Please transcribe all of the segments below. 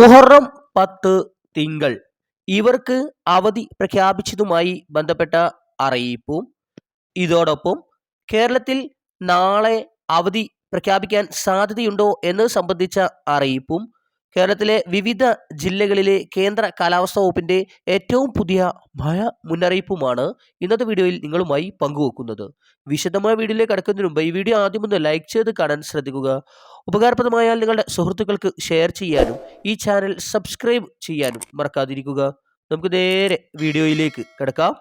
മുഹറം പത്ത് തിങ്കൾ. ഇവർക്ക് അവധി പ്രഖ്യാപിച്ചതുമായി ബന്ധപ്പെട്ട അറിയിപ്പും ഇതോടൊപ്പം കേരളത്തിൽ നാളെ അവധി പ്രഖ്യാപിക്കാൻ സാധ്യതയുണ്ടോ എന്നത് സംബന്ധിച്ച അറിയിപ്പും കേരളത്തിലെ വിവിധ ജില്ലകളിലെ കേന്ദ്ര കാലാവസ്ഥാ വകുപ്പിന്റെ ഏറ്റവും പുതിയ മഴ മുന്നറിയിപ്പുമാണ് ഇന്നത്തെ വീഡിയോയിൽ നിങ്ങളുമായി പങ്കുവെക്കുന്നത്. വിശദമായ വീഡിയോയിലേക്ക് കടക്കുന്നതിന് മുമ്പ് ഈ വീഡിയോ ആദ്യം ഒന്ന് ലൈക്ക് ചെയ്ത് കാണാൻ ശ്രദ്ധിക്കുക. ഉപകാരപ്രദമായാൽ നിങ്ങളുടെ സുഹൃത്തുക്കൾക്ക് ഷെയർ ചെയ്യാനും ഈ ചാനൽ സബ്സ്ക്രൈബ് ചെയ്യാനും മറക്കാതിരിക്കുക. നമുക്ക് നേരെ വീഡിയോയിലേക്ക് കിടക്കാം.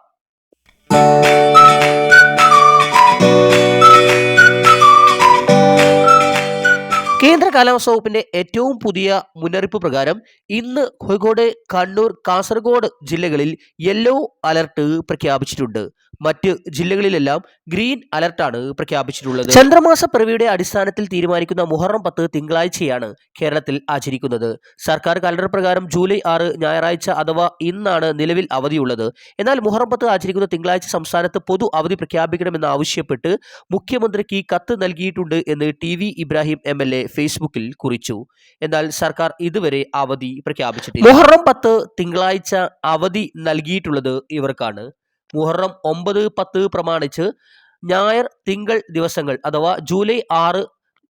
കാലാവസ്ഥാ വകുപ്പിന്റെ ഏറ്റവും പുതിയ മുന്നറിയിപ്പ് പ്രകാരം ഇന്ന് കോഴിക്കോട് കണ്ണൂർ കാസർഗോഡ് ജില്ലകളിൽ യെല്ലോ അലർട്ട് പ്രഖ്യാപിച്ചിട്ടുണ്ട്. മറ്റ് ജില്ലകളിലെല്ലാം ഗ്രീൻ അലർട്ടാണ് പ്രഖ്യാപിച്ചിട്ടുള്ളത്. ചന്ദ്രമാസ പിറവിയുടെ അടിസ്ഥാനത്തിൽ തീരുമാനിക്കുന്ന മുഹറം പത്ത് തിങ്കളാഴ്ചയാണ് കേരളത്തിൽ ആചരിക്കുന്നത്. സർക്കാർ കലണ്ടർ പ്രകാരം ജൂലൈ ആറ് ഞായറാഴ്ച അഥവാ ഇന്നാണ് നിലവിൽ അവധിയുള്ളത്. എന്നാൽ മുഹറം പത്ത് ആചരിക്കുന്ന തിങ്കളാഴ്ച സംസ്ഥാനത്ത് പൊതു അവധി പ്രഖ്യാപിക്കണമെന്ന് ആവശ്യപ്പെട്ട് മുഖ്യമന്ത്രിക്ക് കത്ത് നൽകിയിട്ടുണ്ട് എന്ന് T V Ibrahim M L A ഫേസ്ബുക്കിൽ കുറിച്ചു. എന്നാൽ സർക്കാർ ഇതുവരെ അവധി പ്രഖ്യാപിച്ചിട്ടില്ല. മുഹറം പത്ത് തിങ്കളാഴ്ച അവധി നൽകിയിട്ടുള്ളത് ഇവർക്കാണ്. മുഹറം ഒമ്പത് പത്ത് പ്രമാണിച്ച് ഞായർ തിങ്കൾ ദിവസങ്ങൾ അഥവാ ജൂലൈ ആറ്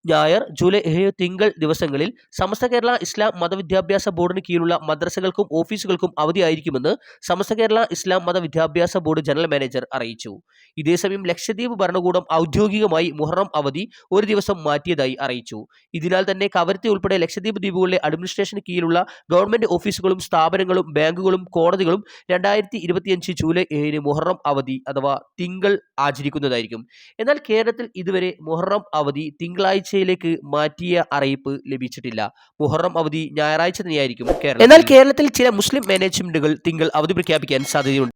ഞായർ ജൂലൈ ഏഴ് തിങ്കൾ ദിവസങ്ങളിൽ സമസ്ത കേരള ഇസ്ലാം മതവിദ്യാഭ്യാസ ബോർഡിന് കീഴിലുള്ള മദ്രസകൾക്കും ഓഫീസുകൾക്കും അവധിയായിരിക്കുമെന്ന് സമസ്ത കേരള ഇസ്ലാം മതവിദ്യാഭ്യാസ ബോർഡ് ജനറൽ മാനേജർ അറിയിച്ചു. ഇതേസമയം ലക്ഷദ്വീപ് ഭരണകൂടം ഔദ്യോഗികമായി മുഹറം അവധി ഒരു ദിവസം മാറ്റിയതായി അറിയിച്ചു. ഇതിനാൽ തന്നെ കവരത്തി ഉൾപ്പെടെ ലക്ഷദ്വീപ് ദ്വീപുകളിലെ അഡ്മിനിസ്ട്രേഷന് കീഴിലുള്ള ഗവൺമെന്റ് ഓഫീസുകളും സ്ഥാപനങ്ങളും ബാങ്കുകളും കോടതികളും രണ്ടായിരത്തി ഇരുപത്തിയഞ്ച് ജൂലൈ ഏഴിന് മുഹറം അവധി അഥവാ തിങ്കൾ ആചരിക്കുന്നതായിരിക്കും. എന്നാൽ കേരളത്തിൽ ഇതുവരെ മുഹറം അവധി തിങ്കളാഴ്ചയിലേക്ക് മാറ്റിയ അറിയിപ്പ് ലഭിച്ചിട്ടില്ല. മുഹറം അവധി ഞായറാഴ്ച തന്നെയായിരിക്കും കേരളം എന്നാൽ കേരളത്തിൽ ചില മുസ്ലിം മാനേജ്മെന്റുകൾ തിങ്കൾ അവധി പ്രഖ്യാപിക്കാൻ സാധ്യതയുണ്ട്.